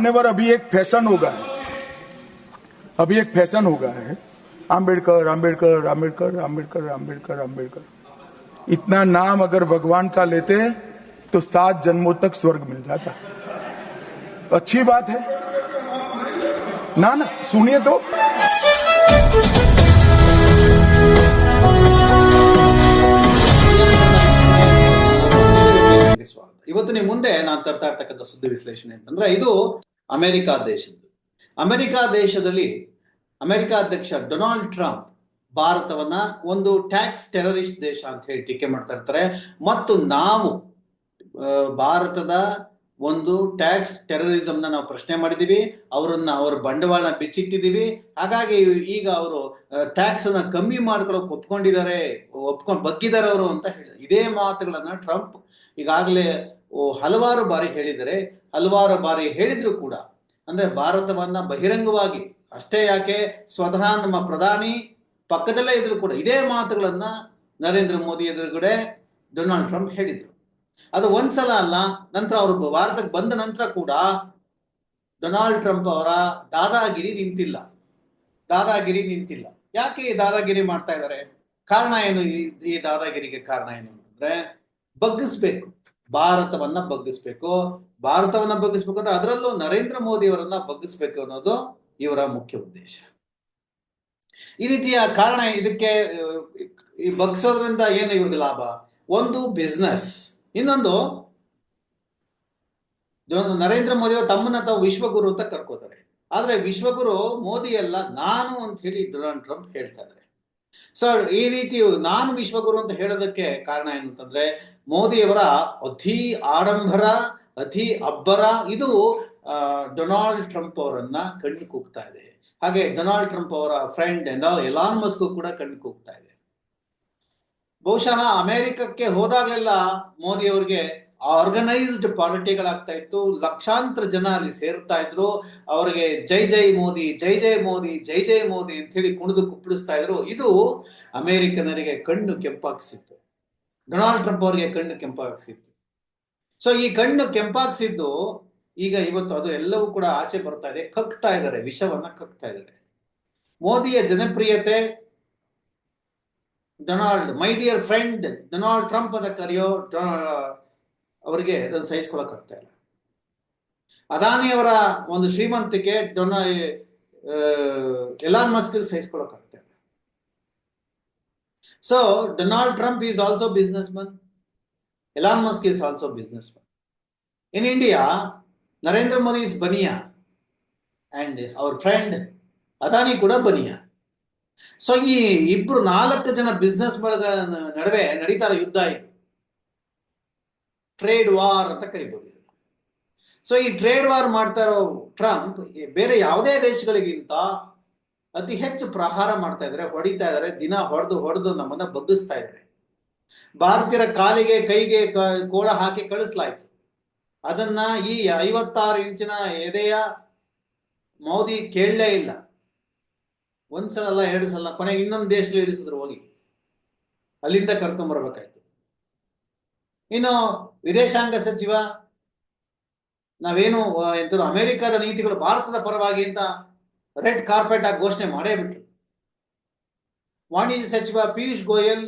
मान्यवर अभी एक फैशन हो गया है अभी एक फैशन हो गया है आम्बेडकर आम्बेडकर आम्बेडकर आम्बेडकर आम्बेडकर आम्बेडकर इतना नाम अगर भगवान का लेते हैं तो सात जन्मों तक स्वर्ग मिल जाता अच्छी बात है ना ना सुनिए तो ಕಾರ್ಯಕ್ರಮಕ್ಕೆ ಸ್ವಾಗತ ಇವತ್ತು ನಿಮ್ಮ ಮುಂದೆ ನಾನು ತರ್ತಾ ಇರ್ತಕ್ಕಂಥ ಸುದ್ದಿ ವಿಶ್ಲೇಷಣೆ ಅಂತಂದ್ರೆ ಇದು ಅಮೆರಿಕ ದೇಶದ್ದು. ಅಮೆರಿಕ ದೇಶದಲ್ಲಿ ಅಮೆರಿಕ ಅಧ್ಯಕ್ಷ ಡೊನಾಲ್ಡ್ ಟ್ರಂಪ್ ಭಾರತವನ್ನ ಒಂದು ಟ್ಯಾಕ್ಸ್ ಟೆರರಿಸ್ಟ್ ದೇಶ ಅಂತ ಹೇಳಿ ಟೀಕೆ ಮಾಡ್ತಾ ಇರ್ತಾರೆ. ಮತ್ತು ನಾವು ಭಾರತದ ಒಂದು ಟ್ಯಾಕ್ಸ್ ಟೆರರಿಸಂನ ನಾವು ಪ್ರಶ್ನೆ ಮಾಡಿದೀವಿ ಅವರನ್ನ, ಅವರ ಬಂಡವಾಳ ಬಿಚ್ಚಿಟ್ಟಿದೀವಿ ಹಾಗಾಗಿ ಈಗ ಅವರು ಟ್ಯಾಕ್ಸ್ ಅನ್ನ ಕಮ್ಮಿ ಮಾಡ್ಕೊಳಕ್ ಒಪ್ಕೊಂಡಿದ್ದಾರೆ ಒಪ್ಕೊಂಡ್ ಬಗ್ಗಿದ್ದಾರೆ ಅವರು ಅಂತ ಹೇಳಿ. ಇದೇ ಮಾತುಗಳನ್ನ ಟ್ರಂಪ್ ಈಗಾಗಲೇ ಹಲವಾರು ಬಾರಿ ಹೇಳಿದರೆ, ಹಲವಾರು ಬಾರಿ ಹೇಳಿದ್ರು ಕೂಡ, ಅಂದ್ರೆ ಭಾರತವನ್ನ ಬಹಿರಂಗವಾಗಿ, ಅಷ್ಟೇ ಯಾಕೆ, ಸ್ವತಃ ನಮ್ಮ ಪ್ರಧಾನಿ ಪಕ್ಕದಲ್ಲೇ ಇದ್ರು ಕೂಡ, ಇದೇ ಮಾತುಗಳನ್ನ ನರೇಂದ್ರ ಮೋದಿ ಎದುರುಗಡೆ ಡೊನಾಲ್ಡ್ ಟ್ರಂಪ್ ಹೇಳಿದ್ರು. ಅದು ಒಂದ್ಸಲ ಅಲ್ಲ, ನಂತರ ಅವರು ಭಾರತಕ್ಕೆ ಬಂದ ನಂತರ ಕೂಡ ಡೊನಾಲ್ಡ್ ಟ್ರಂಪ್ ಅವರ ದಾದಾಗಿರಿ ನಿಂತಿಲ್ಲ. ದಾದಾಗಿರಿ ನಿಂತಿಲ್ಲ. ಯಾಕೆ ಈ ದಾದಾಗಿರಿ ಮಾಡ್ತಾ ಇದ್ದಾರೆ? ಕಾರಣ ಏನು ಈ ದಾದಾಗಿರಿಗೆ ಕಾರಣ ಏನು ಅಂತಂದ್ರೆ, ಬಗ್ಗಿಸ್ಬೇಕು. ಭಾರತವನ್ನ ಬಗ್ಗಿಸ್ಬೇಕು. ಭಾರತವನ್ನ ಬಗ್ಗಿಸ್ಬೇಕು ಅಂದ್ರೆ ಅದರಲ್ಲೂ ನರೇಂದ್ರ ಮೋದಿ ಅವರನ್ನ ಬಗ್ಗಿಸ್ಬೇಕು ಅನ್ನೋದು ಇವರ ಮುಖ್ಯ ಉದ್ದೇಶ. ಈ ರೀತಿಯ ಕಾರಣ ಇದಕ್ಕೆ, ಈ ಬಗ್ಸೋದ್ರಿಂದ ಏನು ಇವ್ರಿಗೆ ಲಾಭ? ಒಂದು ಬಿಸ್ನೆಸ್ ಇನ್ನೊಂದು ನರೇಂದ್ರ ಮೋದಿ ಅವರು ತಮ್ಮನ್ನ ತಾವು ವಿಶ್ವಗುರು ಅಂತ ಕರ್ಕೋತಾರೆ. ಆದ್ರೆ ವಿಶ್ವಗುರು ಮೋದಿ ಅಲ್ಲ ನಾನು ಅಂತ ಹೇಳಿ ಡೊನಾಲ್ಡ್ ಟ್ರಂಪ್ ಹೇಳ್ತಾ ಸೊ ಈ ರೀತಿ ನಾನು ವಿಶ್ವಗುರು ಅಂತ ಹೇಳೋದಕ್ಕೆ ಕಾರಣ ಏನು ಅಂತಂದ್ರೆ, ಮೋದಿಯವರ ಅತಿ ಆಡಂಬರ, ಅತಿ ಅಬ್ಬರ, ಇದು ಡೊನಾಲ್ಡ್ ಟ್ರಂಪ್ ಅವರನ್ನ ಕಣ್ಣು ಕೂಗ್ತಾ ಇದೆ. ಹಾಗೆ ಡೊನಾಲ್ಡ್ ಟ್ರಂಪ್ ಅವರ ಫ್ರೆಂಡ್ ಎಲಾನ್ ಮಸ್ಕ್ ಕೂಡ ಕಣ್ಣು ಕೂಗ್ತಾ ಇದೆ. ಬಹುಶಃ ಅಮೆರಿಕಕ್ಕೆ ಹೋದಾಗಲೆಲ್ಲ ಮೋದಿ ಅವರಿಗೆ ಆರ್ಗನೈಸ್ಡ್ ಪಾರ್ಟಿಗಳಾಗ್ತಾ ಇತ್ತು. ಲಕ್ಷಾಂತರ ಜನ ಅಲ್ಲಿ ಸೇರ್ತಾ ಇದ್ರು. ಅವರಿಗೆ ಜೈ ಜೈ ಮೋದಿ, ಜೈ ಜೈ ಮೋದಿ, ಜೈ ಜೈ ಮೋದಿ ಅಂತ ಹೇಳಿ ಕುಣಿದು ಕುಪ್ಪಳಿಸ್ತಾ ಇದ್ರು. ಇದು ಅಮೆರಿಕನರಿಗೆ ಕಣ್ಣು ಕೆಂಪಾಗಿಸಿತ್ತು. ಡೊನಾಲ್ಡ್ ಟ್ರಂಪ್ ಅವರಿಗೆ ಕಣ್ಣು ಕೆಂಪಾಗಿಸಿತ್ತು. ಸೊ ಈ ಕಣ್ಣು ಕೆಂಪಾಗಿಸಿದ್ದು ಈಗ ಇವತ್ತು ಅದು ಎಲ್ಲವೂ ಕೂಡ ಆಚೆ ಬರ್ತಾ ಇದೆ. ಕಕ್ತಾ ಇದ್ದಾರೆ, ವಿಷವನ್ನ ಕಕ್ತಾ ಇದ್ದಾರೆ. ಮೋದಿಯ ಜನಪ್ರಿಯತೆ, Donald, my dear friend, Donald Trump ಅದ ಕರೆಯೋ ಅವರಿಗೆ ಅದನ್ನು ಸಹಿಸ್ಕೊಳಕ್ ಆಗ್ತಾ ಇಲ್ಲ. ಅದಾನಿಯವರ ಒಂದು ಶ್ರೀಮಂತಿಕೆ ಡೊನಾ ಎಲಾನ್ ಮಸ್ಕ್ ಸಹಿಸ್ಕೊಳಕ್ ಆಗ್ತಾ ಇಲ್ಲ. So Donald Trump is also businessman Elon Musk is also businessman in India Narendra Modi is Bania and our friend Adani ಕೂಡ ಬನಿಯಾ ಸೊ ಈ ಇಬ್ರು ನಾಲ್ಕು ಜನ ಬಿಸ್ನೆಸ್ ನಡುವೆ ನಡೀತಾರ ಯುದ್ಧ ಇದು ಟ್ರೇಡ್ ವಾರ್ ಅಂತ ಕರಿಬಹುದು. ಸೊ ಈ ಟ್ರೇಡ್ ವಾರ್ ಮಾಡ್ತಾ ಇರೋ ಟ್ರಂಪ್ ಬೇರೆ ಯಾವುದೇ ದೇಶಗಳಿಗಿಂತ ಅತಿ ಹೆಚ್ಚು ಪ್ರಹಾರ ಮಾಡ್ತಾ ಇದ್ದಾರೆ, ಹೊಡಿತಾ ಇದ್ದಾರೆ, ದಿನ ಹೊಡೆದು ಹೊಡೆದು ನಮ್ಮನ್ನ ಬಗ್ಗಿಸ್ತಾ ಇದ್ದಾರೆ. ಭಾರತೀಯರ ಕಾಲಿಗೆ, ಕೈಗೆ ಕೋಳ ಹಾಕಿ ಕಳಿಸ್ಲಾಯ್ತು. ಅದನ್ನ ಈ ಐವತ್ತಾರು ಇಂಚಿನ ಎದೆಯ ಮೋದಿ ಕೇಳಲೇ ಇಲ್ಲ. ಒಂದ್ಸಲ ಎರಡು ಸಲ ಕೊನೆಗೆ ಇನ್ನೊಂದು ದೇಶದಲ್ಲಿ ಇಳಿಸಿದ್ರು ಹೋಗಿ. ಅಲ್ಲಿಂದ ಕರ್ಕೊಂಬರ್ಬೇಕಾಯ್ತು ಇನ್ನು ವಿದೇಶಾಂಗ ಸಚಿವ, ನಾವೇನು ಎಂತದ್ದು ಅಮೇರಿಕಾದ ನೀತಿಗಳು ಭಾರತದ ಪರವಾಗಿ ಅಂತ ರೆಡ್ ಕಾರ್ಪೆಟ್ ಆಗಿ ಘೋಷಣೆ ಮಾಡೇ ಬಿಟ್ರು. ವಾಣಿಜ್ಯ ಸಚಿವ ಪಿಯೂಷ್ ಗೋಯಲ್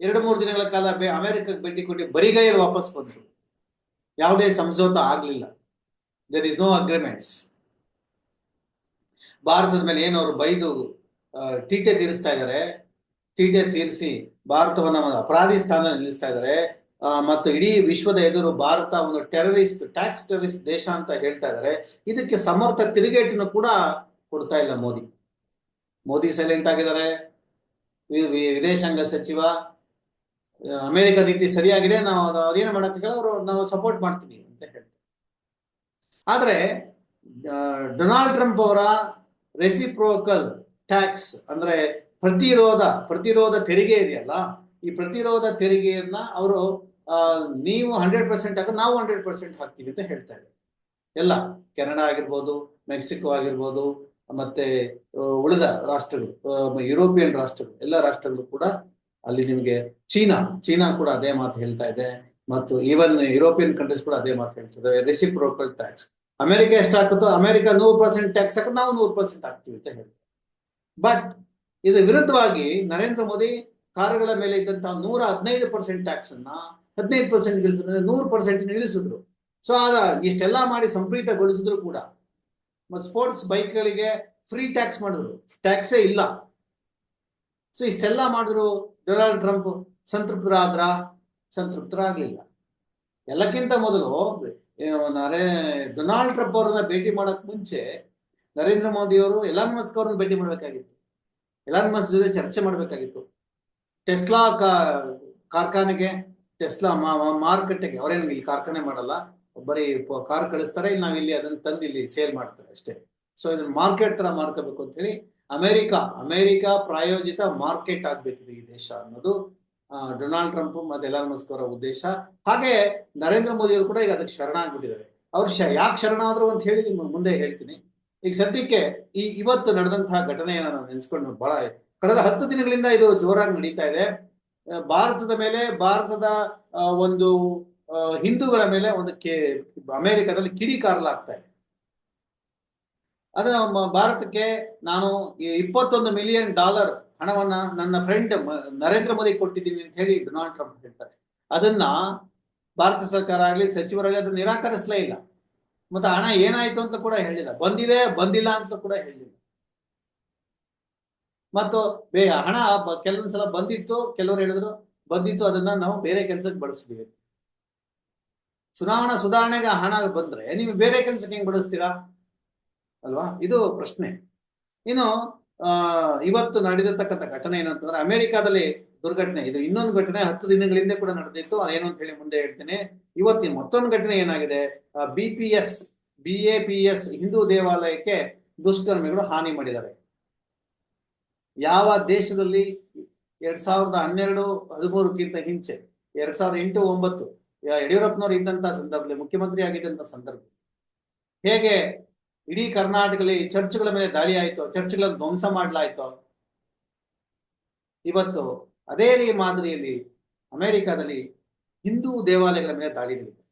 ಎರಡು ಮೂರು ದಿನಗಳ ಕಾಲ ಅಮೆರಿಕಕ್ಕೆ ಭೇಟಿ ಕೊಟ್ಟು ಬರಿಗೈಯಲ್ಲಿ ವಾಪಸ್ ಬಂದರು. ಯಾವುದೇ ಸಂಸೋತ ಆಗಲಿಲ್ಲ. ದೇರ್ ಇಸ್ ನೋ ಅಗ್ರಿಮೆಂಟ್ಸ್ ಭಾರತದ ಮೇಲೆ ಏನು ಅವರು ಬೈದು ಟೀಟೆ ತೀರಿಸ್ತಾ ಇದ್ದಾರೆ ಟೀಟೆ ತೀರಿಸಿ ಭಾರತವನ್ನು ಅಪರಾಧಿ ಸ್ಥಾನ ನಿಲ್ಲಿಸ್ತಾ ಇದ್ದಾರೆ ಮತ್ತು ಇಡೀ ವಿಶ್ವದ ಎದುರು ಭಾರತ ಒಂದು ಟೆರರಿಸ್ಟ್, ಟ್ಯಾಕ್ಸ್ ಟೆರರಿಸ್ಟ್ ದೇಶ ಅಂತ ಹೇಳ್ತಾ ಇದ್ದಾರೆ ಇದಕ್ಕೆ ಸಮರ್ಥ ತಿರುಗೇಟನ್ನು ಕೂಡ ಕೊಡ್ತಾ ಇಲ್ಲ ಮೋದಿ. ಮೋದಿ ಸೈಲೆಂಟ್ ಆಗಿದ್ದಾರೆ. ವಿದೇಶಾಂಗ ಸಚಿವ ಅಮೇರಿಕ ನೀತಿ ಸರಿಯಾಗಿದೆ. ನಾವು ಅದು ಅದೇನು ಮಾಡೋಕ್ಕಾಗಲ್ಲ ಅವರು, ನಾವು ಸಪೋರ್ಟ್ ಮಾಡ್ತೀವಿ ಅಂತ ಹೇಳ್ತಾರೆ. ಆದರೆ ಡೊನಾಲ್ಡ್ ಟ್ರಂಪ್ ಅವರ ರೆಸಿಪ್ರೋಕಲ್ ಟ್ಯಾಕ್ಸ್ ಅಂದ್ರೆ ಪ್ರತಿರೋಧ ಪ್ರತಿರೋಧ ತೆರಿಗೆ ಇದೆಯಲ್ಲ ಈ ಪ್ರತಿರೋಧ ತೆರಿಗೆಯನ್ನ ಅವರು ನೀವು ಹಂಡ್ರೆಡ್ ಪರ್ಸೆಂಟ್ ಹಾಕ ನಾವು ಹಂಡ್ರೆಡ್ ಪರ್ಸೆಂಟ್ ಹಾಕ್ತೀವಿ ಅಂತ ಹೇಳ್ತಾ ಇದ್ದಾರೆ. ಎಲ್ಲ ಕೆನಡಾ ಆಗಿರ್ಬೋದು, ಮೆಕ್ಸಿಕೋ ಆಗಿರ್ಬೋದು, ಮತ್ತೆ ಉಳಿದ ರಾಷ್ಟ್ರಗಳು ಯುರೋಪಿಯನ್ ರಾಷ್ಟ್ರಗಳು, ಎಲ್ಲ ರಾಷ್ಟ್ರಗಳು ಕೂಡ ಅಲ್ಲಿ ನಿಮಗೆ ಚೀನಾ ಚೀನಾ ಕೂಡ ಅದೇ ಮಾತು ಹೇಳ್ತಾ ಇದೆ. ಮತ್ತು ಈವನ್ ಯುರೋಪಿಯನ್ ಕಂಟ್ರೀಸ್ ಕೂಡ ಅದೇ ಮಾತು ಹೇಳ್ತಿದ್ದಾರೆ ರೆಸಿಪ್ರೋಕಲ್ ಟ್ಯಾಕ್ಸ್ ಅಮೆರಿಕ ಎಷ್ಟು ಹಾಕುತ್ತೋ, ಅಮೆರಿಕ ನೂರು ಪರ್ಸೆಂಟ್ ಟ್ಯಾಕ್ಸ್ ಹಾಕಿ, ನಾವು ನೂರು ಪರ್ಸೆಂಟ್ ಹಾಕ್ತೀವಿ ಅಂತ ಹೇಳ್ತಾರೆ. ಬಟ್ ಇದು ವಿರುದ್ಧವಾಗಿ ನರೇಂದ್ರ ಮೋದಿ ಕಾರುಗಳ ಮೇಲೆ ಇದ್ದಂತಹ ನೂರ ಹದಿನೈದು ಪರ್ಸೆಂಟ್ ಟ್ಯಾಕ್ಸ್ ಅನ್ನ, ಹದಿನೈದು ಪರ್ಸೆಂಟ್ ಇಳಿಸಿದ್ರೆ ನೂರು ಪರ್ಸೆಂಟ್ ಇಳಿಸಿದ್ರು. ಸೊ ಆದ ಇಷ್ಟೆಲ್ಲ ಮಾಡಿ ಸಂಪ್ರೀತಗೊಳಿಸಿದ್ರು ಕೂಡ. ಮತ್ತು ಸ್ಪೋರ್ಟ್ಸ್ ಬೈಕ್ಗಳಿಗೆ ಫ್ರೀ ಟ್ಯಾಕ್ಸ್ ಮಾಡಿದ್ರು. ಟ್ಯಾಕ್ಸೇ ಇಲ್ಲ. ಸೊ ಇಷ್ಟೆಲ್ಲ ಮಾಡಿದ್ರು ಡೊನಾಲ್ಡ್ ಟ್ರಂಪ್. ಸಂತೃಪ್ತರಾದ್ರ ಸಂತೃಪ್ತರಾಗಲಿಲ್ಲ. ಎಲ್ಲಕ್ಕಿಂತ ಮೊದಲು ನರೇ, ಡೊನಾಲ್ಡ್ ಟ್ರಂಪ್ ಅವರನ್ನ ಭೇಟಿ ಮಾಡಕ್ ಮುಂಚೆ ನರೇಂದ್ರ ಮೋದಿ ಅವರು ಎಲಾನ್ ಮಸ್ಕ್ ಅವ್ರನ್ನ ಭೇಟಿ ಮಾಡಬೇಕಾಗಿತ್ತು. ಎಲಾನ್ ಮಸ್ಕ್ ಜೊತೆ ಚರ್ಚೆ ಮಾಡಬೇಕಾಗಿತ್ತು. ಟೆಸ್ಲಾ ಕಾರ್ಖಾನೆಗೆ ಟೆಸ್ಲಾ ಮಾರುಕಟ್ಟೆಗೆ, ಅವರೇನು ಇಲ್ಲಿ ಕಾರ್ಖಾನೆ ಮಾಡಲ್ಲ, ಬರೀ ಕಾರ್ ಕಳಿಸ್ತಾರೆ ಇಲ್ಲಿ ನಾವಿಲ್ಲಿ ಅದನ್ನ ತಂದು ಇಲ್ಲಿ ಸೇಲ್ ಮಾಡ್ತಾರೆ ಅಷ್ಟೇ. ಸೊ ಇದನ್ನ ಮಾರ್ಕೆಟ್ ತರ ಮಾಡ್ಕೋಬೇಕು ಅಂತ ಹೇಳಿ ಅಮೆರಿಕ ಅಮೆರಿಕ ಪ್ರಾಯೋಜಿತ ಮಾರ್ಕೆಟ್ ಆಗ್ಬೇಕಿದೆ ಈ ದೇಶ ಅನ್ನೋದು ಡೊನಾಲ್ಡ್ ಟ್ರಂಪ್ ಮತ್ತೆ ಎಲಾನ್ ಮಸ್ಕ್ ಅವರ ಉದ್ದೇಶ. ಹಾಗೆ ನರೇಂದ್ರ ಮೋದಿ ಅವರು ಕೂಡ ಈಗ ಅದಕ್ಕೆ ಶರಣ ಆಗ್ಬಿಟ್ಟಿದ್ದಾರೆ. ಅವ್ರು ಶ, ಯಾಕೆ ಶರಣಾದ್ರು ಅಂತ ಹೇಳಿ ನಿಮ್ಗೆ ಮುಂದೆ ಹೇಳ್ತೀನಿ. ಈಗ ಸದ್ಯಕ್ಕೆ ಈ ಇವತ್ತು ನಡೆದಂತಹ ಘಟನೆಯನ್ನು ನಾನು ನೆನೆಸ್ಕೊಂಡು ಬಹಳ ಕಳೆದ ಹತ್ತು ದಿನಗಳಿಂದ ಇದು ಜೋರಾಗಿ ನಡೀತಾ ಇದೆ. ಭಾರತದ ಮೇಲೆ, ಭಾರತದ ಒಂದು ಹಿಂದೂಗಳ ಮೇಲೆ ಒಂದು ಕೆ, ಅಮೆರಿಕದಲ್ಲಿ ಕಿಡಿಕಾರಲಾಗ್ತಾ ಇದೆ. ಅದ ಭಾರತಕ್ಕೆ ನಾನು ಇಪ್ಪತ್ತೊಂದು ಮಿಲಿಯನ್ ಡಾಲರ್ ಹಣವನ್ನ ನನ್ನ ಫ್ರೆಂಡ್ ನರೇಂದ್ರ ಮೋದಿ ಕೊಟ್ಟಿದ್ದೀನಿ ಅಂತ ಹೇಳಿ ಡೊನಾಲ್ಡ್ ಟ್ರಂಪ್ ಹೇಳ್ತಾರೆ. ಅದನ್ನ ಭಾರತ ಸರ್ಕಾರ ಆಗಲಿ, ಸಚಿವರಾಗಲಿ ಅದನ್ನ ನಿರಾಕರಿಸಲೇ ಇಲ್ಲ. ಮತ್ತೆ ಹಣ ಏನಾಯ್ತು ಅಂತ ಕೂಡ ಹೇಳಿಲ್ಲ. ಬಂದಿದೆ, ಬಂದಿಲ್ಲ ಅಂತ ಕೂಡ ಹೇಳಿಲ್ಲ. ಮತ್ತು ಬೇ ಹಣ ಕೆಲವೊಂದ್ಸಲ ಬಂದಿತ್ತು, ಕೆಲವರು ಹೇಳಿದ್ರು, ಬಂದಿತ್ತು ಅದನ್ನ ನಾವು ಬೇರೆ ಕೆಲಸಕ್ಕೆ ಬಳಸ್ತೀವಿ. ಚುನಾವಣಾ ಸುಧಾರಣೆಗೆ ಹಣ ಬಂದ್ರೆ ನೀವು ಬೇರೆ ಕೆಲಸಕ್ಕೆ ಹೆಂಗ್ ಬಳಸ್ತೀರಾ? ಅಲ್ವಾ? ಇದು ಪ್ರಶ್ನೆ. ಇನ್ನು ಇವತ್ತು ನಡೆದಿರ್ತಕ್ಕಂಥ ಘಟನೆ ಏನಂತಂದ್ರೆ ಅಮೆರಿಕಾದಲ್ಲಿ ದುರ್ಘಟನೆ. ಇದು ಇನ್ನೊಂದು ಘಟನೆ ಹತ್ತು ದಿನಗಳಿಂದ ಕೂಡ ನಡೆದಿತ್ತು. ಅದೇನು ಅಂತ ಹೇಳಿ ಮುಂದೆ ಹೇಳ್ತೀನಿ. ಇವತ್ತಿನ ಮತ್ತೊಂದು ಘಟನೆ ಏನಾಗಿದೆ? B P S, B A P S Hindu ದೇವಾಲಯಕ್ಕೆ ದುಷ್ಕರ್ಮಿಗಳು ಹಾನಿ ಮಾಡಿದ್ದಾರೆ. ಯಾವ ದೇಶದಲ್ಲಿ ಎರಡ್ ಸಾವಿರದ ಹನ್ನೆರಡು, ಹದಿಮೂರಕ್ಕಿಂತ ಹಿಂಚೆ, ಎರಡ್ ಸಾವಿರದ ಎಂಟು, ಒಂಬತ್ತು ಯಡಿಯೂರಪ್ಪನವರು ಇದ್ದಂತ ಸಂದರ್ಭದಲ್ಲಿ, ಮುಖ್ಯಮಂತ್ರಿ ಆಗಿದ್ದಂತ ಸಂದರ್ಭ ಹೇಗೆ ಇಡೀ ಕರ್ನಾಟಕದಲ್ಲಿ ಚರ್ಚ್ಗಳ ಮೇಲೆ ದಾಳಿ ಆಯ್ತು ಚರ್ಚ್ಗಳನ್ನು ಧ್ವಂಸ ಮಾಡಲಾಯ್ತು, ಇವತ್ತು ಅದೇ ರೀ ಮಾದರಿಯಲ್ಲಿ ಅಮೆರಿಕಾದಲ್ಲಿ ಹಿಂದೂ ದೇವಾಲಯಗಳ ಮೇಲೆ ದಾಳಿ ನಡೆಯಿತು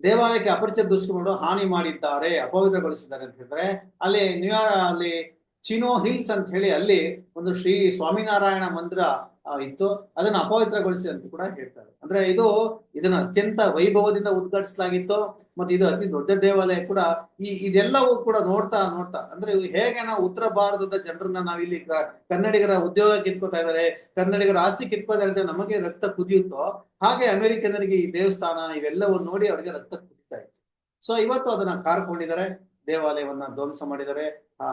ದೇವಾಲಯಕ್ಕೆ ಅಪರಿಚಯ ದುಷ್ಕೊಂಡು ಹಾನಿ ಮಾಡಿದ್ದಾರೆ, ಅಪವಿತ್ರಗೊಳಿಸಿದ್ದಾರೆ ಅಂತ ಹೇಳಿದ್ರೆ, ಅಲ್ಲಿ ನ್ಯೂಯಾರ್ಕ್ ಅಲ್ಲಿ ಚಿನೋ ಹಿಲ್ಸ್ ಅಂತ ಹೇಳಿ ಅಲ್ಲಿ ಒಂದು ಶ್ರೀ ಸ್ವಾಮಿನಾರಾಯಣ ಮಂದಿರ ಇತ್ತು. ಅದನ್ನ ಅಪವಿತ್ರಗೊಳಿಸಿ ಅಂತ ಕೂಡ ಹೇಳ್ತಾರೆ. ಅಂದ್ರೆ ಇದು ಇದನ್ನ ಅತ್ಯಂತ ವೈಭವದಿಂದ ಉದ್ಘಾಟಿಸಲಾಗಿತ್ತು. ಮತ್ತೆ ಇದು ಅತಿ ದೊಡ್ಡ ದೇವಾಲಯ ಕೂಡ. ಈ ಇದೆಲ್ಲವೂ ಕೂಡ ನೋಡ್ತಾ ನೋಡ್ತಾ, ಅಂದ್ರೆ ಹೇಗೆ ನಾವು ಉತ್ತರ ಭಾರತದ ಜನರನ್ನ ನಾವಿಲ್ಲಿ ಕನ್ನಡಿಗರ ಉದ್ಯೋಗ ಕಿತ್ಕೋತಾ ಇದ್ದಾರೆ ಕನ್ನಡಿಗರ ಆಸ್ತಿ ಕಿತ್ಕೋತಾ ಇದ್ದಾರೆ ನಮಗೆ ರಕ್ತ ಕುದಿಯುತ್ತೋ, ಹಾಗೆ ಅಮೆರಿಕನರಿಗೆ ಈ ದೇವಸ್ಥಾನ ಇವೆಲ್ಲವನ್ನು ನೋಡಿ ಅವರಿಗೆ ರಕ್ತ ಕುದಿತಾ ಇತ್ತು. ಸೊ ಇವತ್ತು ಅದನ್ನ ಕಾರ್ಕೊಂಡಿದ್ದಾರೆ, ದೇವಾಲಯವನ್ನ ಧ್ವಂಸ ಮಾಡಿದ್ದಾರೆ.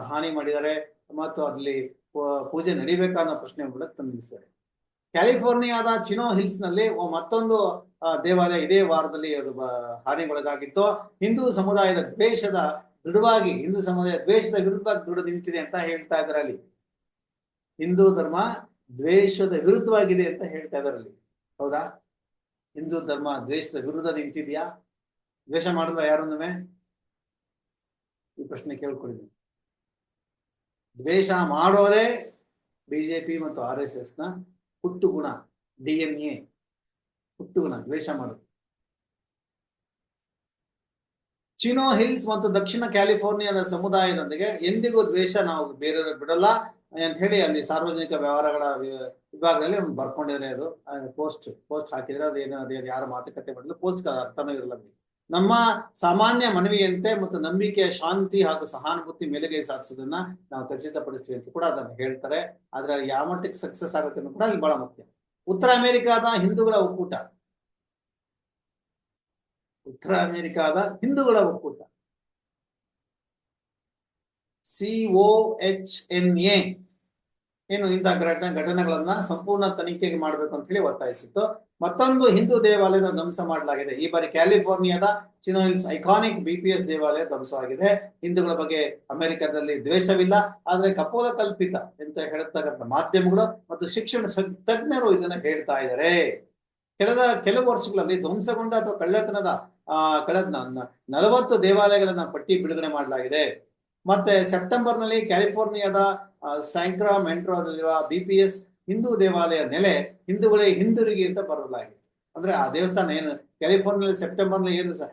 ಹಾನಿ ಮಾಡಿದ್ದಾರೆ ಮತ್ತು ಅಲ್ಲಿ ಪೂಜೆ ನಡಿಬೇಕಾದ ಪ್ರಶ್ನೆ ಕೂಡ ತಂದಿದ್ದಾರೆ. ಕ್ಯಾಲಿಫೋರ್ನಿಯಾದ ಚಿನೋ ಹಿಲ್ಸ್ನಲ್ಲಿ ಮತ್ತೊಂದು ದೇವಾಲಯ ಇದೇ ವಾರದಲ್ಲಿ ಅದು ಹಾನಿಗೊಳಗಾಗಿತ್ತು. ಹಿಂದೂ ಸಮುದಾಯದ ದ್ವೇಷದ ದೃಢವಾಗಿ, ಹಿಂದೂ ಸಮುದಾಯ ದ್ವೇಷದ ವಿರುದ್ಧವಾಗಿ ದೃಢ ನಿಂತಿದೆ ಅಂತ ಹೇಳ್ತಾ ಇದ್ದಾರೆ ಅಲ್ಲಿ ಹಿಂದೂ ಧರ್ಮ ದ್ವೇಷದ ವಿರುದ್ಧವಾಗಿದೆ ಅಂತ ಹೇಳ್ತಾ ಇದ್ದಾರೆ ಅಲ್ಲಿ ಹೌದಾ? ಹಿಂದೂ ಧರ್ಮ ದ್ವೇಷದ ವಿರುದ್ಧ ನಿಂತಿದ್ಯಾ? ದ್ವೇಷ ಮಾಡಿದ್ವ ಯಾರೊಂದೊಮ್ಮೆ ಈ ಪ್ರಶ್ನೆ ಕೇಳ್ಕೊಂಡಿದ್ದೀನಿ ದ್ವೇಷ ಮಾಡೋದೇ ಬಿಜೆಪಿ ಮತ್ತು ಆರ್ ಎಸ್ ಎಸ್ನ ಹುಟ್ಟು ಗುಣ ಡಿ ಎನ್ ಎ ಹುಟ್ಟು ಗುಣ ದ್ವೇಷ ಮಾಡೋದು ಚಿನೋ ಹಿಲ್ಸ್ ಮತ್ತು ದಕ್ಷಿಣ ಕ್ಯಾಲಿಫೋರ್ನಿಯಾದ ಸಮುದಾಯದೊಂದಿಗೆ ಎಂದಿಗೂ ದ್ವೇಷ ನಾವು ಬೇರೆ ಬಿಡಲ್ಲ ಅಂತ ಹೇಳಿ ಅಲ್ಲಿ ಸಾರ್ವಜನಿಕ ವ್ಯವಹಾರಗಳ ವಿಭಾಗದಲ್ಲಿ ಬರ್ಕೊಂಡಿದ್ರೆ ಅದು ಪೋಸ್ಟ್ ಪೋಸ್ಟ್ ಹಾಕಿದ್ರೆ ಅದೇನು ಅದೇನು ಯಾರು ಮಾತುಕತೆ ಮಾಡಿದ್ರು ಪೋಸ್ಟ್ ಅರ್ಥನೂ ಇರಲ್ಲ. ನಮ್ಮ ಸಾಮಾನ್ಯ ಮನವಿಯಂತೆ ಮತ್ತು ನಂಬಿಕೆಯ ಶಾಂತಿ ಹಾಗೂ ಸಹಾನುಭೂತಿ ಮೇಲುಗೈ ಸಾಧಿಸೋದನ್ನ ನಾವು ಖಚಿತಪಡಿಸ್ತೀವಿ ಅಂತ ಕೂಡ ಅದನ್ನು ಹೇಳ್ತಾರೆ. ಆದ್ರೆ ಯಾವ ಮಟ್ಟಿಗೆ ಸಕ್ಸಸ್ ಆಗುತ್ತೆ ಅನ್ನೋದು ಕೂಡ ಅಲ್ಲಿ ಬಹಳ ಮುಖ್ಯ. ಉತ್ತರ ಅಮೆರಿಕಾದ ಹಿಂದೂಗಳ ಒಕ್ಕೂಟ. ಉತ್ತರ ಅಮೆರಿಕಾದ ಹಿಂದೂಗಳ ಒಕ್ಕೂಟ. ಸಿ ಎಚ್ ಎನ್ ಎ ಏನು ಇಂತಹ ಘಟನೆ, ಘಟನೆಗಳನ್ನ ಸಂಪೂರ್ಣ ತನಿಖೆಗೆ ಮಾಡಬೇಕು ಅಂತ ಹೇಳಿ ಒತ್ತಾಯಿಸಿತ್ತು. ಮತ್ತೊಂದು ಹಿಂದೂ ದೇವಾಲಯದ ಧ್ವಂಸ ಮಾಡಲಾಗಿದೆ. ಈ ಬಾರಿ ಕ್ಯಾಲಿಫೋರ್ನಿಯಾದ Chino Hills iconic B P S ದೇವಾಲಯ ಧ್ವಂಸವಾಗಿದೆ ಹಿಂದೂಗಳ ಬಗ್ಗೆ ಅಮೆರಿಕದಲ್ಲಿ ದ್ವೇಷವಿಲ್ಲ. ಆದ್ರೆ ಕಪೋಲ ಕಲ್ಪಿತ ಅಂತ ಹೇಳ್ತಕ್ಕಂಥ ಮಾಧ್ಯಮಗಳು ಮತ್ತು ಶಿಕ್ಷಣ ತಜ್ಞರು ಇದನ್ನ ಹೇಳ್ತಾ ಇದ್ದಾರೆ. ಕಳೆದ ಕೆಲವು ವರ್ಷಗಳಲ್ಲಿ ಧ್ವಂಸಗೊಂಡ ಅಥವಾ ಕಳ್ಳತನದ, ಆ ಕಳೆದ ನಲವತ್ತು ದೇವಾಲಯಗಳನ್ನ ಪಟ್ಟಿ ಬಿಡುಗಡೆ ಮಾಡಲಾಗಿದೆ. ಮತ್ತೆ ಸೆಪ್ಟೆಂಬರ್ನಲ್ಲಿ ಕ್ಯಾಲಿಫೋರ್ನಿಯಾದ ಸ್ಯಾಂಕ್ರಾಮೆಂಟ್ರೋದಲ್ಲಿರುವ ಬಿ ಪಿ ಎಸ್ ಹಿಂದೂ ದೇವಾಲಯ ನೆಲೆ ಹಿಂದೂಗಳೇ ಹಿಂದಿರುಗಿ ಅಂತ ಬರಲಾಗಿತ್ತು ಅಂದ್ರೆ ಆ ದೇವಸ್ಥಾನ ಏನು ಕ್ಯಾಲಿಫೋರ್ನಿಯಲ್ಲಿ ಸೆಪ್ಟೆಂಬರ್ನಲ್ಲಿ ಏನು ಸ-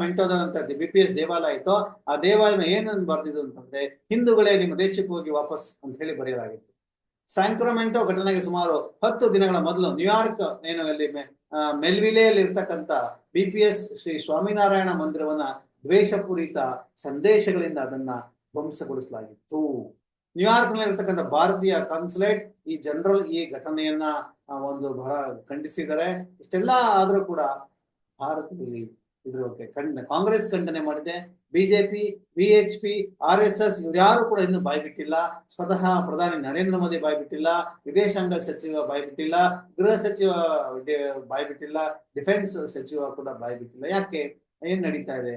ಮೆಂಟೋದಂತ ಬಿ ಪಿ ಎಸ್ ದೇವಾಲಯ ಇತ್ತು ಆ ದೇವಾಲಯ ಏನು ಬರ್ದಿದ್ದು ಅಂತಂದ್ರೆ ಹಿಂದೂಗಳೇ ನಿಮ್ಮ ದೇಶಕ್ಕೆ ಹೋಗಿ ವಾಪಸ್ ಅಂತ ಹೇಳಿ ಬರೆಯಲಾಗಿತ್ತು. ಸ್ಯಾಂಕ್ರಮೆಂಟೋ ಘಟನೆಗೆ ಸುಮಾರು ಹತ್ತು ದಿನಗಳ ಮೊದಲು ನ್ಯೂಯಾರ್ಕ್ ಏನು ಅಲ್ಲಿ ಮೆಲ್ವಿಲೆಯಲ್ಲಿ ಇರ್ತಕ್ಕಂಥ B P S Shri Swaminarayan ಮಂದಿರವನ್ನ ದ್ವೇಷಪೂರಿತ ಸಂದೇಶಗಳಿಂದ ಅದನ್ನ ಧ್ವಂಸಗೊಳಿಸಲಾಗಿತ್ತು. ನ್ಯೂಯಾರ್ಕ್ನಲ್ಲಿ ಇರ್ತಕ್ಕಂಥ ಭಾರತೀಯ ಕಾನ್ಸುಲೇಟ್ ಈ ಜನರಲ್ ಈ ಘಟನೆಯನ್ನ ಒಂದು ಬಹಳ ಖಂಡಿಸಿದ್ದಾರೆ. ಇಷ್ಟೆಲ್ಲ ಆದ್ರೂ ಕೂಡ ಭಾರತದಲ್ಲಿ ಇದ್ರ ಬಗ್ಗೆ ಖಂಡ, ಕಾಂಗ್ರೆಸ್ ಖಂಡನೆ ಮಾಡಿದೆ. BJP H P R S S ಇವ್ರ್ಯಾರು ಕೂಡ ಇನ್ನು ಬಾಯ್ಬಿಟ್ಟಿಲ್ಲ. ಸ್ವತಃ ಪ್ರಧಾನಿ ನರೇಂದ್ರ ಮೋದಿ ಬಾಯ್ಬಿಟ್ಟಿಲ್ಲ. ವಿದೇಶಾಂಗ ಸಚಿವ ಬಾಯ್ಬಿಟ್ಟಿಲ್ಲ. ಗೃಹ ಸಚಿವ ಬಾಯ್ಬಿಟ್ಟಿಲ್ಲ. ಡಿಫೆನ್ಸ್ ಸಚಿವ ಕೂಡ ಬಾಯ್ಬಿಟ್ಟಿಲ್ಲ. ಯಾಕೆ? ಏನ್ ನಡೀತಾ ಇದೆ?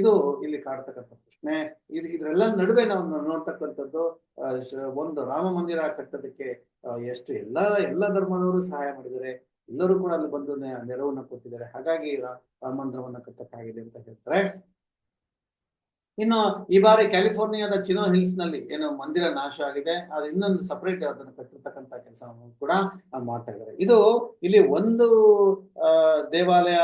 ಇದು ಇಲ್ಲಿ ಕಾಡ್ತಕ್ಕಂಥ ಇದು ಇದ್ರೆಲ್ಲ ನಡುವೆ ನಾವು ನೋಡ್ತಕ್ಕಂಥದ್ದು ಒಂದು ರಾಮ ಮಂದಿರ ಕಟ್ಟೋದಕ್ಕೆ ಎಷ್ಟು ಎಲ್ಲಾ, ಎಲ್ಲ ಧರ್ಮದವರು ಸಹಾಯ ಮಾಡಿದ್ದಾರೆ ಎಲ್ಲರೂ ಕೂಡ ಅಲ್ಲಿ ಬಂದು ನೆರವನ್ನ ಕೊಟ್ಟಿದ್ದಾರೆ. ಹಾಗಾಗಿ ರಾಮ ಮಂದಿರವನ್ನ ಕಟ್ಟಕ್ಕಾಗಿದೆ ಅಂತ ಹೇಳ್ತಾರೆ. ಇನ್ನು ಈ ಬಾರಿ ಕ್ಯಾಲಿಫೋರ್ನಿಯಾದ ಚಿನೋ ಹಿಲ್ಸ್ನಲ್ಲಿ ಏನು ಮಂದಿರ ನಾಶ ಆಗಿದೆ. ಅದು ಇನ್ನೊಂದು ಸಪರೇಟ್ ಅದನ್ನು ಕಟ್ಟಿರ್ತಕ್ಕಂಥ ಕೆಲಸವನ್ನು ಕೂಡ ಮಾಡ್ತಾ ಇದ್ದಾರೆ. ಇದು ಇಲ್ಲಿ ಒಂದು ದೇವಾಲಯ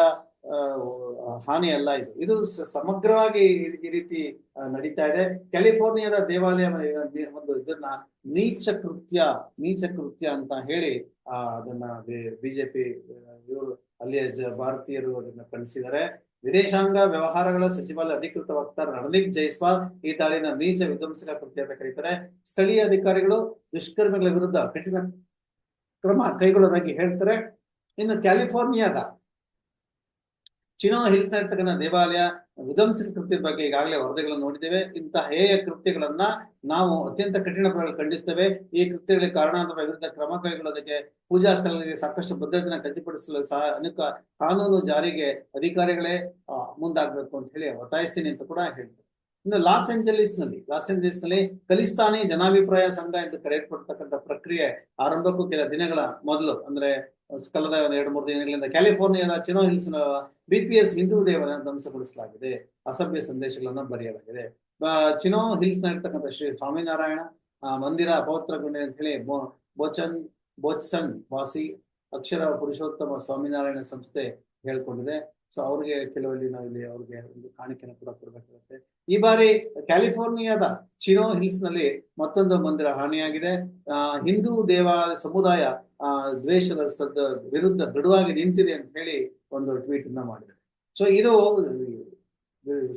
ಹಾನಿ ಅಲ್ಲ ಇದು. ಇದು ಸಮಗ್ರವಾಗಿ ಈ- ರೀತಿ ನಡೀತಾ ಇದೆ. ಕ್ಯಾಲಿಫೋರ್ನಿಯಾದ ದೇವಾಲಯ ಒಂದು ಇದನ್ನ ನೀಚ ಕೃತ್ಯ ನೀಚ ಕೃತ್ಯ ಅಂತ ಹೇಳಿ, ಆ, ಅದನ್ನ ಬಿಜೆಪಿ ಇವರು ಅಲ್ಲಿಯ ಭಾರತೀಯರು ಅದನ್ನ ಖಂಡಿಸಿದ್ದಾರೆ ವಿದೇಶಾಂಗ ವ್ಯವಹಾರಗಳ ಸಚಿವಾಲಯ ಅಧಿಕೃತ ವಕ್ತಾರ ರಣದೀಪ್ ಜೈಸ್ವಾಲ್ ಈ ದಾಳಿನ ನೀಚ ವಿಧ್ವಂಸಕ ಕೃತ್ಯ ಅಂತ ಕರೀತಾರೆ. ಸ್ಥಳೀಯ ಅಧಿಕಾರಿಗಳು ದುಷ್ಕರ್ಮಿಗಳ ವಿರುದ್ಧ ಕಠಿಣ ಕ್ರಮ ಕೈಗೊಳ್ಳೋದಾಗಿ ಹೇಳ್ತಾರೆ. ಇನ್ನು ಕ್ಯಾಲಿಫೋರ್ನಿಯಾದ ಚಿನೋ ಹಿಲ್ಸ್ ಇರ್ತಕ್ಕಂಥ ದೇವಾಲಯ, ವಿಧ್ವಂಸಕ ಕೃತ್ಯದ ಬಗ್ಗೆ ಈಗಾಗಲೇ ವರದಿಗಳನ್ನು ನೋಡಿದ್ದೇವೆ. ಇಂತಹ ಹೇಯ ಕೃತ್ಯಗಳನ್ನ ನಾವು ಅತ್ಯಂತ ಕಠಿಣ ಖಂಡಿಸ್ತೇವೆ. ಈ ಕೃತ್ಯಗಳಿಗೆ ಕಾರಣಾಂತರ ವಿರುದ್ಧ ಕ್ರಮ ಕೈಗೊಳ್ಳೋದಕ್ಕೆ ಪೂಜಾ ಸ್ಥಳಗಳಿಗೆ ಸಾಕಷ್ಟು ಭದ್ರತೆಯನ್ನು ಖಚಿತಪಡಿಸಲು ಸಹ ಅನೇಕ ಕಾನೂನು ಜಾರಿಗೆ ಅಧಿಕಾರಿಗಳೇ ಮುಂದಾಗಬೇಕು ಅಂತ ಹೇಳಿ ಒತ್ತಾಯಿಸ್ತೀನಿ ಅಂತ ಕೂಡ ಹೇಳ್ತಾರೆ ಇನ್ನು ಲಾಸ್ ಏಂಜಲೀಸ್ನಲ್ಲಿ ಲಾಸ್ ಏಂಜಲೀಸ್ನಲ್ಲಿ ಖಲಿಸ್ತಾನಿ ಜನಾಭಿಪ್ರಾಯ ಸಂಘ ಎಂದು ಕರೆಯಲ್ಪಡ್ತಕ್ಕಂಥ ಪ್ರಕ್ರಿಯೆ ಆರಂಭಕ್ಕೂ ಕೆಲ ದಿನಗಳ ಮೊದಲು, ಅಂದ್ರೆ ಕಳೆದ ಎರಡು ಮೂರು ದಿನಗಳಿಂದ ಕ್ಯಾಲಿಫೋರ್ನಿಯಾದ ಚಿನೋ ಹಿಲ್ಸ್ ಬಿಪಿಎಸ್ ಹಿಂದೂ ದೇವರನ್ನು ಧ್ವಂಸಗೊಳಿಸಲಾಗಿದೆ ಅಸಭ್ಯ ಸಂದೇಶಗಳನ್ನ ಬರೆಯಲಾಗಿದೆ. ಚಿನೋ ಹಿಲ್ಸ್ನ ಇರ್ತಕ್ಕಂಥ ಶ್ರೀ ಸ್ವಾಮಿನಾರಾಯಣ ಮಂದಿರ ಅಪವಿತ್ರಗೊಂಡಿದೆ ಅಂತ ಹೇಳಿ ಬೋಚನ್ ಬೋಚ್ಸನ್ ವಾಸಿ, ಅಕ್ಷರ ಪುರುಷೋತ್ತಮ ಸ್ವಾಮಿನಾರಾಯಣ ಸಂಸ್ಥೆ ಹೇಳ್ಕೊಂಡಿದೆ. ಸೊ ಅವ್ರಿಗೆ ಕೆಲವಲ್ಲಿ ಇಲ್ಲಿ ಅವ್ರಿಗೆ ಒಂದು ಕಾಣಿಕೆನ ಕೂಡ ಕೊಡಬೇಕಾಗುತ್ತೆ. ಈ ಬಾರಿ ಕ್ಯಾಲಿಫೋರ್ನಿಯಾದ ಚಿನೋ ಹಿಲ್ಸ್ನಲ್ಲಿ ಮತ್ತೊಂದು ಮಂದಿರ ಹಾನಿಯಾಗಿದೆ. ಹಿಂದೂ ದೇವಾಲಯ ಸಮುದಾಯ ದ್ವೇಷದ ವಿರುದ್ಧ ದೃಢವಾಗಿ ನಿಂತಿದೆ ಅಂತ ಹೇಳಿ ಒಂದು ಟ್ವೀಟ್ ಅನ್ನ ಮಾಡಿದ್ದಾರೆ. ಸೊ ಇದು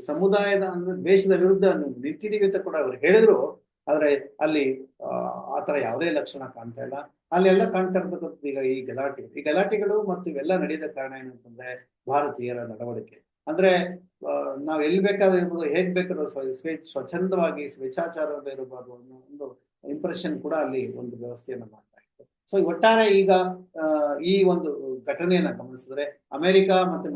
ಸಮುದಾಯದ ಅಂದ್ರೆ ದ್ವೇಷದ ವಿರುದ್ಧ ನಿಂತಿದೀವಿ ಅಂತ ಕೂಡ ಅವರು ಹೇಳಿದ್ರು. ಆದ್ರೆ ಅಲ್ಲಿ ಆತರ ಯಾವುದೇ ಲಕ್ಷಣ ಕಾಣ್ತಾ ಇಲ್ಲ. ಅಲ್ಲೆಲ್ಲ ಕಾಣ್ತಾ ಇರ್ತಕ್ಕಂಥದ್ದು ಈಗ ಈ ಗಲಾಟೆ. ಈ ಗಲಾಟೆಗಳು ಮತ್ತು ಇವೆಲ್ಲ ನಡೆಯದ ಕಾರಣ ಏನಂತಂದ್ರೆ ಭಾರತೀಯರ ನಡವಳಿಕೆ. ಅಂದ್ರೆ ನಾವ್ ಎಲ್ಲಿ ಬೇಕಾದ್ರೂ ಇರ್ಬೋದು, ಹೇಗ್ ಬೇಕಾದ್ರೂ ಸ್ವ- ಸ್ವೇ, ಸ್ವಚ್ಛಂದವಾಗಿ ಸ್ವೇಚ್ಛಾಚಾರದಿಂದ ಇರಬಾರ್ದು ಅನ್ನೋ ಒಂದು ಇಂಪ್ರೆಷನ್ ಕೂಡ ಅಲ್ಲಿ ಒಂದು ವ್ಯವಸ್ಥೆಯನ್ನ ಮಾಡ್ತಾ ಇತ್ತು. ಸೊ ಒಟ್ಟಾರೆ ಈಗ ಈ ಒಂದು ಘಟನೆಯನ್ನ ಗಮನಿಸಿದ್ರೆ ಅಮೆರಿಕ ಮತ್ತೆ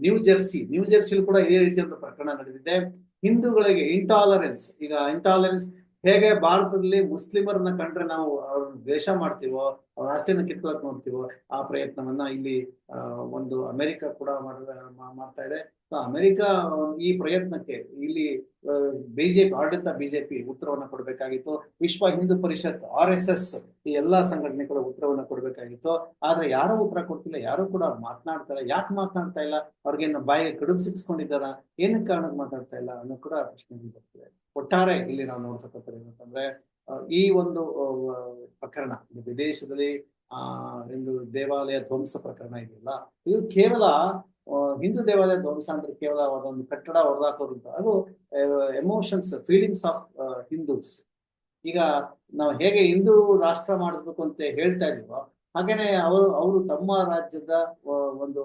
ನ್ಯೂ ಜೆರ್ಸಿ ನ್ಯೂ ಜೆರ್ಸಿಲಿ ಕೂಡ ಇದೇ ರೀತಿಯ ಒಂದು ಪ್ರಕರಣ ನಡೆದಿದೆ. ಹಿಂದೂಗಳಿಗೆ ಇಂಟಾಲರೆನ್ಸ್ ಈಗ ಇಂಟಾಲರೆನ್ಸ್ ಹೇಗೆ ಭಾರತದಲ್ಲಿ ಮುಸ್ಲಿಮರನ್ನ ಕಂಡ್ರೆ ನಾವು ಅವ್ರನ್ನ ದ್ವೇಷ ಮಾಡ್ತೀವೋ, ಅವ್ರ ಆಸ್ತಿನ ಕಿತ್ಕೊಳಕ್ ನೋಡ್ತೀವೋ, ಆ ಪ್ರಯತ್ನವನ್ನ ಇಲ್ಲಿ ಒಂದು ಅಮೆರಿಕ ಕೂಡ ಮಾಡ- ಮಾಡ್ತಾ ಇದೆ. ಅಮೆರಿಕ ಈ ಪ್ರಯತ್ನಕ್ಕೆ ಇಲ್ಲಿ ಬಿಜೆಪಿ, ಆಡಳಿತ ಬಿಜೆಪಿ ಉತ್ತರವನ್ನ ಕೊಡ್ಬೇಕಾಗಿತ್ತು. Vishwa Hindu Parishad, R S S ಈ ಎಲ್ಲಾ ಸಂಘಟನೆಗಳು ಉತ್ತರವನ್ನ ಕೊಡ್ಬೇಕಾಗಿತ್ತು. ಆದ್ರೆ ಯಾರು ಉತ್ತರ ಕೊಡ್ತಿಲ್ಲ, ಯಾರು ಕೂಡ ಮಾತನಾಡ್ತಾ ಇಲ್ಲ. ಯಾಕೆ ಮಾತನಾಡ್ತಾ ಇಲ್ಲ? ಅವ್ರಿಗೆ ಬಾಯಿಗೆ ಕಡುಬು ಸಿಕ್ಸ್ಕೊಂಡಿದ್ದಾರ? ಏನಕ್ಕೆ ಕಾರಣಕ್ಕೆ ಮಾತಾಡ್ತಾ ಇಲ್ಲ ಅನ್ನೋ ಕೂಡ ಪ್ರಶ್ನೆಗಳು ಬರ್ತಿದೆ. ಒಟ್ಟಾರೆ ಇಲ್ಲಿ ನಾವು ನೋಡ್ತಕ್ಕಂಥದ್ದು ಏನಂತಂದ್ರೆ ಈ ಒಂದು ಪ್ರಕರಣ ವಿದೇಶದಲ್ಲಿ, ಆ ಒಂದು ದೇವಾಲಯ ಧ್ವಂಸ ಪ್ರಕರಣ ಇದೆಯಲ್ಲ, ಇದು ಕೇವಲ ಹಿಂದೂ ದೇವಾಲಯ ಧ್ವಂಸ ಅಂದ್ರೆ ಕೇವಲ ಒಂದು ಕಟ್ಟಡ ಅಂತ. ಅದು ಎಮೋಷನ್ಸ್ ಫೀಲಿಂಗ್ಸ್ ಆಫ್ ಹಿಂದೂಸ್ ಈಗ ನಾವು ಹೇಗೆ ಹಿಂದೂ ರಾಷ್ಟ್ರ ಮಾಡಿಸ್ಬೇಕು ಅಂತ ಹೇಳ್ತಾ ಇದೀವೋ ಹಾಗೇನೆ ಅವರು ಅವರು ತಮ್ಮ ರಾಜ್ಯದ ಒಂದು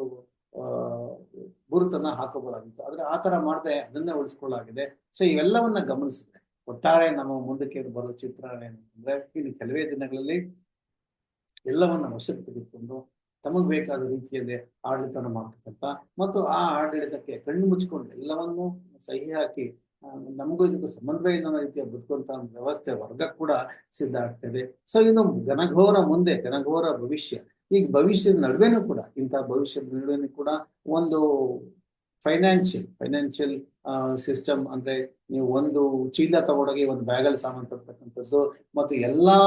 ಗುರುತನ್ನ ಹಾಕೋಬಹುದಾಗಿತ್ತು. ಆದ್ರೆ ಆ ತರ ಮಾಡದೆ, ಅದನ್ನೇ ಉಳಿಸ್ಕೊಳ್ಳಾಗಿದೆ. ಸೊ ಇವೆಲ್ಲವನ್ನ ಗಮನಿಸಿದ್ರೆ ಒಟ್ಟಾರೆ ನಮ್ಮ ಮುಂದಕ್ಕೆ ಬರೋ ಚಿತ್ರ ಏನಂತಂದ್ರೆ, ಇನ್ನು ಕೆಲವೇ ದಿನಗಳಲ್ಲಿ ಎಲ್ಲವನ್ನ ವಶಕ್ಕೆ ತೆಗೆದುಕೊಂಡು ತಮಗ್ ಬೇಕಾದ ರೀತಿಯಲ್ಲಿ ಆಡಳಿತನ ಮಾಡ್ತಕ್ಕಂಥ ಮತ್ತು ಆ ಆಡಳಿತಕ್ಕೆ ಕಣ್ಣು ಮುಚ್ಕೊಂಡು ಎಲ್ಲವನ್ನೂ ಸಹಿ ಹಾಕಿ ನಮಗೂ ಇದಕ್ಕೂ ಸಮನ್ವಯ ಇಲ್ಲ ರೀತಿಯ ಬದುಕುವಂತ ವ್ಯವಸ್ಥೆ ವರ್ಗ ಕೂಡ ಸಿದ್ಧ ಆಗ್ತದೆ ಸೊ ಇದು ಘನಘೋರ ಮುಂದೆ, ಘನಘೋರ ಭವಿಷ್ಯ ಈಗ ಭವಿಷ್ಯದ ನಡುವೆನೂ ಕೂಡ ಇಂತಹ ಭವಿಷ್ಯದ ನಡುವೆನು ಕೂಡ ಒಂದು ಫೈನಾನ್ಷಿಯಲ್ ಫೈನಾನ್ಷಿಯಲ್ ಸಿಸ್ಟಮ್ ಅಂದ್ರೆ ನೀವು ಒಂದು ಚೀಲ ತಗೊಂಡೋಗಿ ಒಂದು ಬ್ಯಾಗಲ್ಲಿ ಸಾಮಾನು ತರ್ತಕ್ಕಂಥದ್ದು ಮತ್ತು ಎಲ್ಲಾ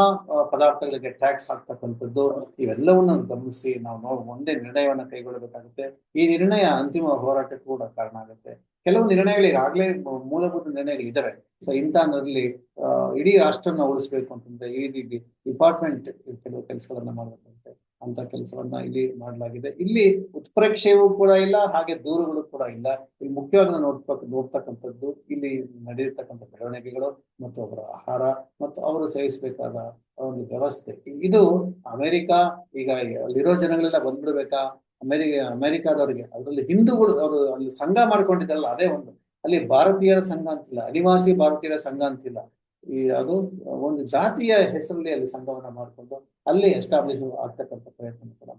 ಪದಾರ್ಥಗಳಿಗೆ ಟ್ಯಾಕ್ಸ್ ಹಾಕ್ತಕ್ಕಂಥದ್ದು, ಇವೆಲ್ಲವನ್ನು ಗಮನಿಸಿ ನಾವು ನೋಡ್ ಒಂದೇ ನಿರ್ಣಯವನ್ನ ಕೈಗೊಳ್ಳಬೇಕಾಗುತ್ತೆ. ಈ ನಿರ್ಣಯ ಅಂತಿಮ ಹೋರಾಟಕ್ಕೆ ಕೂಡ ಕಾರಣ ಆಗುತ್ತೆ. ಕೆಲವು ನಿರ್ಣಯಗಳು ಈಗಾಗಲೇ ಮೂಲಭೂತ ನಿರ್ಣಯಗಳು ಇದಾವೆ. ಸೊ ಇಂಥದ್ರಲ್ಲಿ ಇಡೀ ರಾಷ್ಟ್ರನ ಉಳಿಸ್ಬೇಕು ಅಂತಂದ್ರೆ ಈ ರೀತಿ ಡಿಪಾರ್ಟ್ಮೆಂಟ್ ಕೆಲವು ಕೆಲಸಗಳನ್ನ ಮಾಡಬೇಕಾಗುತ್ತೆ ಅಂತ ಕೆಲಸವನ್ನ ಇಲ್ಲಿ ಮಾಡಲಾಗಿದೆ. ಇಲ್ಲಿ ಉತ್ಪ್ರೇಕ್ಷೆಯೂ ಕೂಡ ಇಲ್ಲ, ಹಾಗೆ ದೂರುಗಳು ಕೂಡ ಇಲ್ಲ. ಇಲ್ಲಿ ಮುಖ್ಯವಾಗಿ ನೋಡ್ತಕ್ಕ ನೋಡ್ತಕ್ಕಂಥದ್ದು ಇಲ್ಲಿ ನಡೆಯತಕ್ಕಂಥ ಬೆಳವಣಿಗೆಗಳು ಮತ್ತು ಅವರ ಆಹಾರ ಮತ್ತು ಅವರು ಸೇವಿಸಬೇಕಾದ ಒಂದು ವ್ಯವಸ್ಥೆ. ಇದು ಅಮೆರಿಕ, ಈಗ ಅಲ್ಲಿರೋ ಜನಗಳೆಲ್ಲ ಬಂದ್ಬಿಡ್ಬೇಕಾ? ಅಮೆರಿಕ, ಅಮೆರಿಕಾದವರಿಗೆ. ಅದರಲ್ಲಿ ಹಿಂದೂಗಳು ಅವರು ಅಲ್ಲಿ ಸಂಘ ಮಾಡ್ಕೊಂಡಿದ್ದಾರಲ್ಲ, ಅದೇ ಒಂದು. ಅಲ್ಲಿ ಭಾರತೀಯರ ಸಂಘ ಅಂತಿಲ್ಲ, ಅನಿವಾಸಿ ಭಾರತೀಯರ ಸಂಘ ಅಂತಿಲ್ಲ. ಈ ಅದು ಒಂದು ಜಾತಿಯ ಹೆಸರಲ್ಲಿ ಅಲ್ಲಿ ಸಂಘವನ್ನ ಮಾಡಿಕೊಂಡು ಅಲ್ಲಿ ಎಸ್ಟಾಬ್ಲಿಷ್ ಆಗ್ತಕ್ಕಂಥ ಪ್ರಯತ್ನ ಕೂಡ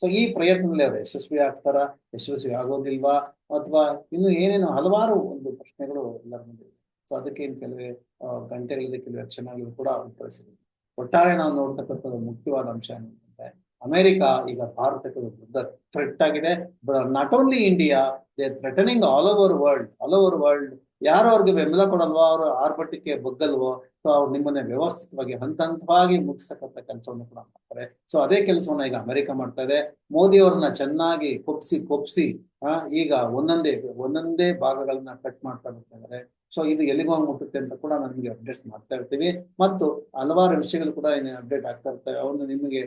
ಸೊ ಈ ಪ್ರಯತ್ನದಲ್ಲಿ ಅವರು ಯಶಸ್ವಿ ಆಗ್ತಾರ, ಯಶಸ್ವಿ ಆಗೋದಿಲ್ವಾ, ಅಥವಾ ಇನ್ನು ಏನೇನು ಹಲವಾರು ಒಂದು ಪ್ರಶ್ನೆಗಳು ಎಲ್ಲರ ಮುಂದೆ. ಸೊ ಅದಕ್ಕೆ ಇನ್ನು ಕೆಲವೇ ಗಂಟೆಗಳಲ್ಲಿ ಕೆಲವೇ ಕ್ಷಣಗಳು ಕೂಡ ಉತ್ತರಿಸಿದೆ ಒಟ್ಟಾರೆ ನಾವು ನೋಡ್ತಕ್ಕಂಥದ್ದು ಮುಖ್ಯವಾದ ಅಂಶ ಏನಂತಂದ್ರೆ ಅಮೆರಿಕ ಈಗ ಭಾರತಕ್ಕೆ ದೊಡ್ಡ ಥ್ರೆಟ್ ಆಗಿದೆ. Not only India they threatening all over world all over world ಯಾರು ಅವ್ರಿಗೆ ಬೆಂಬಲ ಕೊಡಲ್ವೋ, ಅವರು ಆರ್ಭಟಕ್ಕೆ ಬಗ್ಗಲ್ವೋ ಸೊ ಅವ್ರು ನಿಮ್ಮನ್ನ ವ್ಯವಸ್ಥಿತವಾಗಿ ಹಂತ ಹಂತವಾಗಿ ಮುಗಿಸ್ತಕ್ಕಂಥ ಕೆಲಸವನ್ನು ಕೂಡ ಮಾಡ್ತಾರೆ. ಸೊ ಅದೇ ಕೆಲಸವನ್ನ ಈಗ ಅಮೆರಿಕ ಮಾಡ್ತಾ ಇದೆ. ಮೋದಿ ಅವ್ರನ್ನ ಚೆನ್ನಾಗಿ ಕೊಪ್ಸಿ ಕೊಪ್ಸಿ ಈಗ ಒಂದೊಂದೇ ಒಂದೊಂದೇ ಭಾಗಗಳನ್ನ ಕಟ್ ಮಾಡ್ತಾ ಬರ್ತಾ ಇದ್ದಾರೆ ಸೊ ಇದು ಎಲ್ಲಿಗೋ ಮುಟ್ಟುತ್ತೆ ಅಂತ ಕೂಡ ನಾನು ನಿಮಗೆ ಅಪ್ಡೇಟ್ ಮಾಡ್ತಾ ಇರ್ತೀವಿ. ಮತ್ತು ಹಲವಾರು ವಿಷಯಗಳು ಕೂಡ ಅಪ್ಡೇಟ್ ಆಗ್ತಾ ಇರ್ತವೆ. ಅವನ್ನು ನಿಮಗೆ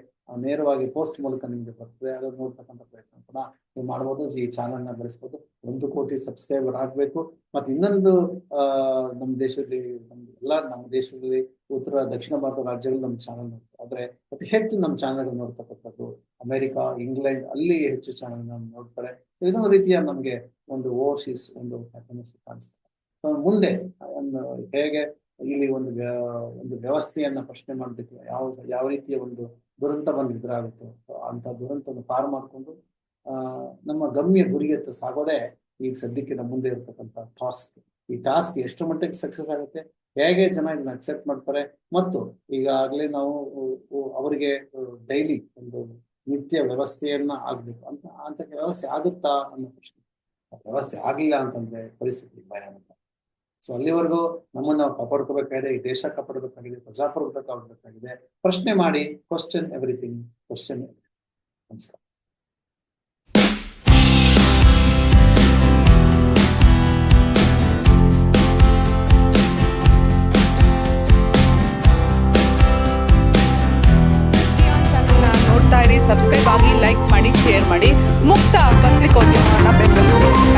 ನೇರವಾಗಿ ಪೋಸ್ಟ್ ಮೂಲಕ ನಿಮಗೆ ಬರ್ತದೆ. ಅದನ್ನು ನೋಡ್ತಕ್ಕಂಥ ಪ್ರಯತ್ನ ಕೂಡ ನೀವು ಮಾಡ್ಬೋದು. ಈ ಚಾನಲ್ನ ಬೆಳೆಸ್ಬೋದು. ಒಂದು ಕೋಟಿ ಸಬ್ಸ್ಕ್ರೈಬರ್ ಆಗ್ಬೇಕು. ಮತ್ತೆ ಇನ್ನೊಂದು ನಮ್ಮ ದೇಶದಲ್ಲಿ ನಮ್ಮ ಎಲ್ಲ ನಮ್ಮ ದೇಶದಲ್ಲಿ, ಉತ್ತರ, ದಕ್ಷಿಣ ಭಾರತ ರಾಜ್ಯಗಳು ನಮ್ಮ ಚಾನಲ್ ಆದ್ರೆ ಅತಿ ಹೆಚ್ಚು ನಮ್ಮ ಚಾನಲ್ ನೋಡ್ತಕ್ಕಂಥದ್ದು ಅಮೆರಿಕ, ಇಂಗ್ಲೆಂಡ್ ಅಲ್ಲಿ ಹೆಚ್ಚು ಚಾನಲ್ ನೋಡ್ತಾರೆ. ಇದೊಂದು ರೀತಿಯ ನಮ್ಗೆ ಒಂದು ಓವರ್ಸೀಸ್ ಒಂದು happiness ಕಾಣಿಸ್ತದೆ. ಮುಂದೆ ಒಂದು ಹೇಗೆ ಇಲ್ಲಿ ಒಂದು ಒಂದು ವ್ಯವಸ್ಥೆಯನ್ನ ಪ್ರಶ್ನೆ ಮಾಡಬೇಕು, ಯಾವ ಯಾವ ರೀತಿಯ ಒಂದು ದುರಂತ ಬಂದು ಎದುರಾಗುತ್ತೆ ಅಂತ ದುರಂತವನ್ನು ಪಾರು ಮಾಡಿಕೊಂಡು ನಮ್ಮ ಗಮ್ಯ ಗುರಿಯತ್ತ ಸಾಗೋದೇ ಈಗ ಸದ್ಯಕ್ಕೆ ನಮ್ಮ ಮುಂದೆ ಇರ್ತಕ್ಕಂಥ ಟಾಸ್ಕ್. ಈ ಟಾಸ್ಕ್ ಎಷ್ಟು ಮಟ್ಟಿಗೆ ಸಕ್ಸಸ್ ಆಗುತ್ತೆ, ಹೇಗೆ ಜನ ಇದನ್ನ ಅಕ್ಸೆಪ್ಟ್ ಮಾಡ್ತಾರೆ, ಮತ್ತು ಈಗಾಗಲೇ ನಾವು ಅವರಿಗೆ ಡೈಲಿ ಒಂದು ನಿತ್ಯ ವ್ಯವಸ್ಥೆಯನ್ನ ಆಗ್ಬೇಕು ಅಂತ ಅಂತ ವ್ಯವಸ್ಥೆ ಆಗುತ್ತಾ ಅನ್ನೋ ಪ್ರಶ್ನೆ. ವ್ಯವಸ್ಥೆ ಆಗಿಲ್ಲ ಅಂತಂದ್ರೆ ಪರಿಸ್ಥಿತಿ ಭಯಾನಕ. ಸೊ ಅಲ್ಲಿವರೆಗೂ ನಮ್ಮನ್ನು ನಾವು ಕಾಪಾಡ್ಕೋಬೇಕಾಗಿದೆ, ಈ ದೇಶ ಕಾಪಾಡಬೇಕಾಗಿದೆ, ಪ್ರಜಾಪ್ರಭುತ್ವ ಕಾಪಾಡಬೇಕಾಗಿದೆ. ಪ್ರಶ್ನೆ ಮಾಡಿ ಕ್ವಶನ್ ಎವ್ರಿಥಿಂಗ್ ಕ್ವಶನ್ ನಮಸ್ಕಾರ. ನೋಡ್ತಾ ಇರಿ ಸಬ್ಸ್ಕ್ರೈಬ್ ಆಗಿ ಲೈಕ್ ಮಾಡಿ ಶೇರ್ ಮಾಡಿ. ಮುಕ್ತ ಪತ್ರಿಕೋದ್ಯಮವನ್ನು ಬೆಂಬಲಿಸಿ.